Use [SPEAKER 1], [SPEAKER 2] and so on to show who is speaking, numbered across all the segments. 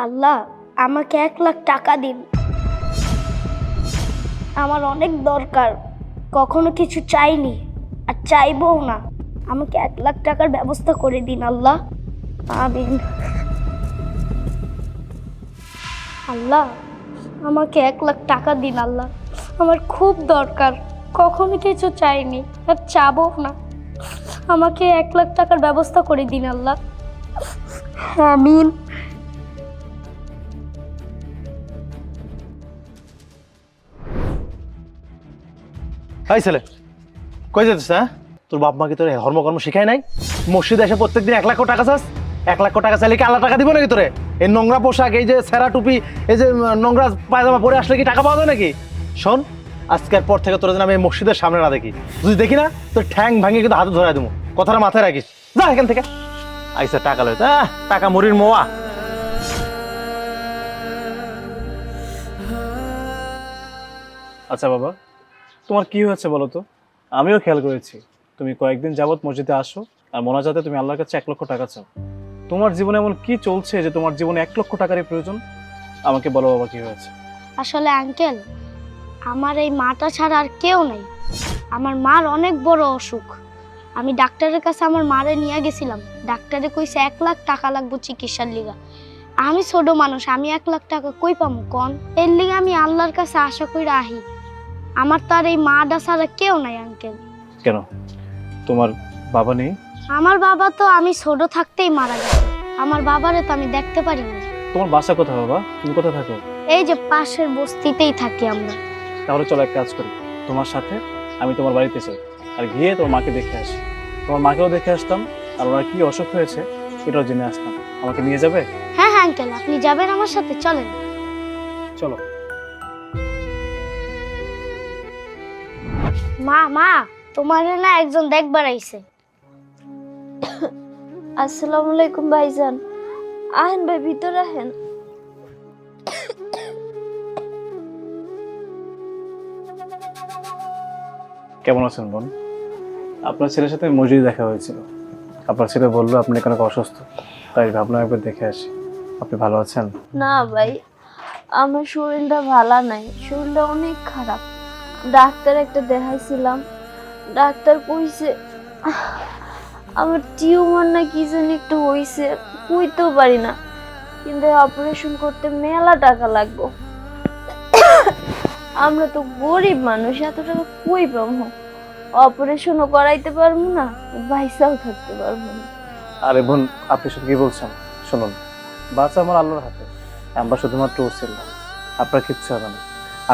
[SPEAKER 1] আল্লাহ, আমাকে এক লাখ টাকা দিন। আমার অনেক দরকার, কখনো কিছু চাইনি, আর চাইবও না। আমাকে এক লাখ টাকার ব্যবস্থা করে দিন আল্লাহ। আমিন। আল্লাহ, আমাকে এক লাখ টাকা দিন আল্লাহ। আমার খুব দরকার, কখনো কিছু চাইনি, আর চাবো না। আমাকে এক লাখ টাকার ব্যবস্থা করে দিন আল্লাহ। আমিন।
[SPEAKER 2] হাই ছেলে, কই যেতিস হ্যাঁ? তোর বাপ মাকে তোর ধর্মকর্ম শিখায় নাই? মসজিদে এসে প্রত্যেকদিন এক লাখ টাকা চাস? এক লাখ টাকা চাইলে কি আল্লাহ টাকা দিব নাকি তোরে? এই নোংরা পোশাক, এই যে সেরা টুপি, এই যে নোংরা পায়জামা পরে আসলে কি টাকা পাওয়া যায় নাকি? শোন, আজকের পর থেকে তোর যেন আমি মসজিদের সামনে না দেখি। যদি দেখি না, তোর ঠ্যাং ভাঙিয়ে কিন্তু হাতে ধরাই দেবো। কথাটা মাথায় রাখিস। যা এখান থেকে। আইসা টাকা লয় টাকা মুড়ির মোয়া।
[SPEAKER 3] আচ্ছা বাবা। তোমার কি হয়েছে বলো তো? আমিও খেয়াল করেছি। তুমি কয়েকদিন যাবৎ মসজিদে আসো, আর মোনাজাতে তুমি আল্লাহর কাছে এক লক্ষ টাকা চাও। তোমার জীবনে এমন কি চলছে যে তোমার জীবনে এক লক্ষ টাকারই প্রয়োজন? আমাকে বলো বাবা, কি হয়েছে?
[SPEAKER 1] আসলে আঙ্কেল, আমার এই মাটা ছাড়া আর কেউ নেই। আমার মার অনেক বড় অসুখ। আমি ডাক্তারের কাছে আমার মারে নিয়ে গেছিলাম। ডাক্তারে কইছে, এক লাখ টাকা লাগবে চিকিৎসার লিগা। আমি ছোট মানুষ, আমি এক লাখ টাকা কই পামু, কন? এর লিগে আমি আল্লাহর কাছে আশা কইরা আহি। আমার তার এই মাটা ছাড়া কেউ নাই আঙ্কেল
[SPEAKER 3] কেন? তোমার বাবা নেই?
[SPEAKER 1] আমার বাবা তো আমি ছোট থাকতেই মারা গেছে। আমার বাবারে তো আমি দেখতে পারি না
[SPEAKER 3] তোমার বাসা কোথায় বাবা? তুমি কোথায় থাকো?
[SPEAKER 1] এই যে পাশের বস্তিতেই থাকি আমরা।
[SPEAKER 3] তাহলে চলো এক কাজ করি। তোমার সাথে আমি তোমার বাড়িতে যাই আর গিয়ে তোমার মাকে দেখে আসি। তোমার মাকেও দেখে আসতাম আর ওনার কি অসুখ হয়েছে এটাও জেনে আসতাম। আমাকে নিয়ে যাবে?
[SPEAKER 1] হ্যাঁ হ্যাঁ আঙ্কেল আপনি যাবেন আমার সাথে চলেন।
[SPEAKER 3] চলো।
[SPEAKER 1] মা মা তোমার না একজন দেখবার আইছে। আসসালামু আলাইকুম ভাইজান। আহেন ভাই ভিতরে আহেন।
[SPEAKER 3] কেমন আছেন বোন? আপনার ছেলের সাথে মজুরি দেখা হয়েছিল। আপনার ছেলে বলল আপনি এখানে অসুস্থ। তাই ভাবলাম একবার দেখে আসি। আপনি ভালো আছেন?
[SPEAKER 4] না ভাই আমার শরীরটা ভালো নাই। শরীরটা অনেক খারাপ। ডাক্তার একটা দেখাইছিলাম। ডাক্তার কইছে, আমার টিউমার না কি জানি একটু হইছে, কইতেও পারি না। কিন্তু অপারেশন করতে মেলা টাকা লাগবে। আমরা তো গরিব মানুষ, এত টাকা কই পাবো? অপারেশনও করাইতে পারব না, বাইসাও থাকতে পারব না।
[SPEAKER 3] আরে বোন, আপনি সব কি বলছেন? শুনুন বাচ্চা আমার আল্লাহর হাতে, আমরা শুধুমাত্র ওসিল না আপনার কিচ্ছু হবে না।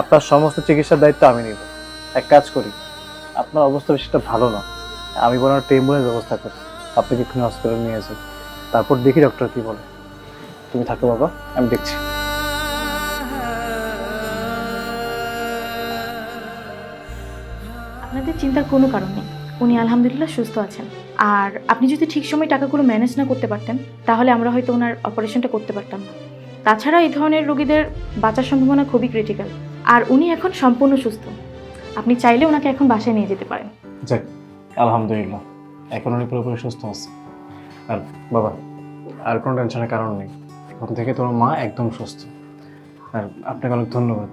[SPEAKER 3] আপনার সমস্ত চিকিৎসার দায়িত্ব আমি নিব। এক কাজ করি, আপনার অবস্থা বেশিটা ভালো না, আমি বরং একটা ব্যবস্থা করি। আপনাকে এখানে হসপিটালে নিয়ে যাই তারপর দেখি ডক্টর কি বলে। তুমি থাকো বাবা, আমি দেখছি।
[SPEAKER 5] আপনাদের চিন্তার কোনো কারণ নেই, উনি আলহামদুলিল্লাহ সুস্থ আছেন। আর আপনি যদি ঠিক সময় টাকাগুলো ম্যানেজ না করতে পারতেন, তাহলে আমরা হয়তো ওনার অপারেশনটা করতে পারতাম না। তাছাড়া এই ধরনের রোগীদের বাঁচার সম্ভাবনা খুবই ক্রিটিক্যাল আর উনি এখন সম্পূর্ণ সুস্থ। আপনি চাইলে ওনাকে এখন বাসায় নিয়ে যেতে পারেন।
[SPEAKER 3] যাক, আলহামদুলিল্লাহ। এখন উনি পুরোপুরি সুস্থ আছে। আর বাবা, আর কোনো টেনশনের কারণ নেই। এখন থেকে তোমার মা একদম সুস্থ। আর আপনাকে অনেক ধন্যবাদ।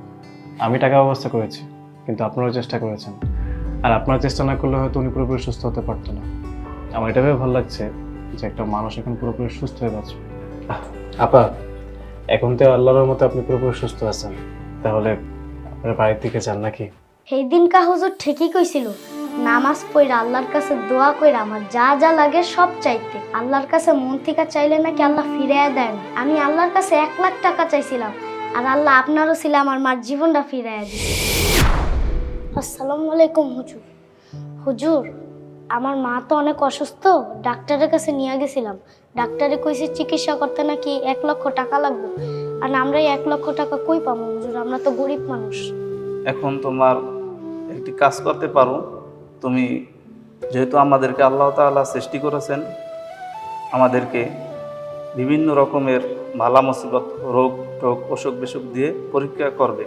[SPEAKER 3] আমি টাকা ব্যবস্থা করেছি, কিন্তু আপনারাও চেষ্টা করেছেন। আর আপনার চেষ্টা না করলে হয়তো উনি পুরোপুরি সুস্থ হতে পারতো না। আমার এটা ভেবে ভালো লাগছে যে একটা মানুষ এখন পুরোপুরি সুস্থ হয়ে বাঁচবে আপা, এখন তো আল্লাহর মতো আপনি পুরোপুরি সুস্থ আছেন। তাহলে আপনার বাড়ির দিকে যান নাকি?
[SPEAKER 1] সেই দিনকা হুজুর ঠিকই কইছিল, নামাজ পড়ে আল্লাহর কাছে দোয়া কইরা আমার যা যা লাগে সব চাইতে। আল্লাহর কাছে মন থেকে চাইলে নাকি আল্লাহ ফিরিয়ে দেয় না আমি আল্লাহর কাছে এক লাখ টাকা চাইছিলাম, আর আল্লাহ আপনারও ছিল আমার মার জীবনটা ফিরিয়ে দিছে। আসসালামু আলাইকুম হুজুর। হুজুর, আমার মা তো অনেক অসুস্থ, ডাক্তারের কাছে নিয়ে গেছিলাম। ডাক্তারে কইছে চিকিৎসা করতে নাকি এক লক্ষ টাকা লাগবে। আর আমরা এক লক্ষ টাকা কই পাবো, হুজুর? আমরা তো গরিব মানুষ।
[SPEAKER 6] এখন তোমার একটি কাজ করতে পারো। তুমি যেহেতু আমাদেরকে আল্লাহ তাআলা সৃষ্টি করেছেন, আমাদেরকে বিভিন্ন রকমের ভালা মুসিবত, রোগ টোগ, অসুখ বিসুখ দিয়ে পরীক্ষা করবে।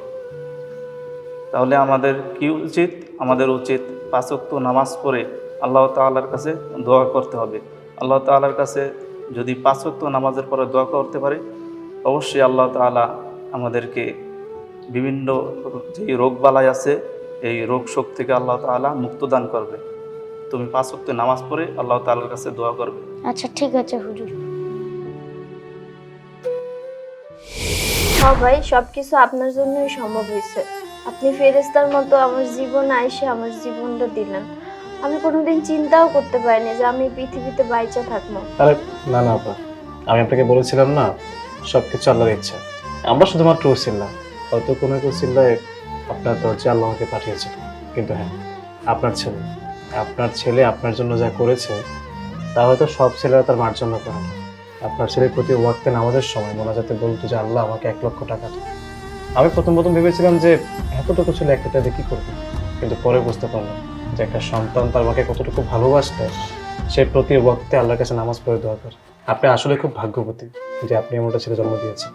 [SPEAKER 6] তাহলে আমাদের কি উচিত? আমাদের উচিত পাঁচক্ত নামাজ পড়ে আল্লাহ তাআলার কাছে দোয়া করতে হবে। আল্লাহ তাআলার কাছে যদি পাঁচক্ত নামাজের পরে দোয়া করতে পারে অবশ্যই আল্লাহ তাআলা আমাদেরকে বিভিন্ন যে রোগবালাই আছে এই রোগ শোক থেকে আল্লাহ তাআলা মুক্ত দান করবে। তুমি পাঁচ ওয়াক্ত নামাজ পড়ে আল্লাহ তালার কাছে দোয়া করবে।
[SPEAKER 1] আচ্ছা ঠিক আছে হুজুর।
[SPEAKER 4] সবাই সবকিছু আপনার জন্যই সম্ভব হয়েছে। আপনি ফেরেস্তার মতো আমার জীবনে আইসে আমার জীবনটা দিলেন। আমি কোনোদিন চিন্তাও করতে পারিনি যে আমি পৃথিবীতে বাইচা থাকব।
[SPEAKER 3] আরে না না আপা। আমি আপনাকে বলেছিলাম না সব কিছু আল্লাহর ইচ্ছা। আমরা শুধুমাত্র উসিল্লা হয়তো কোনো এক উসিল্লায় আপনার দরজা আল্লাহ আমাকে পাঠিয়েছিল কিন্তু হ্যাঁ আপনার ছেলে। আপনার ছেলে আপনার জন্য যা করেছে, তা হয়তো সব ছেলেরা তার মার জন্য করে। আপনার ছেলের প্রতি ওয়াক্তে নামাজের সময় মোনাজাতে বলতো যে, আল্লাহ আমাকে এক লক্ষ টাকা দিন আমি প্রথম প্রথম ভেবেছিলাম যে, এতটুকু ছেলে একটা টাকা দিয়ে কি করবে? কিন্তু পরে বুঝতে পারলাম যে, একটা সন্তান তার মাকে কতটুকু ভালোবাসতে, সে প্রতি ওয়াক্তে আল্লাহর কাছে নামাজ পড়ে দোয়া করে। আপনি আসলে খুব ভাগ্যবতী যে আপনি এমনটা ছেলে জন্ম দিয়েছেন।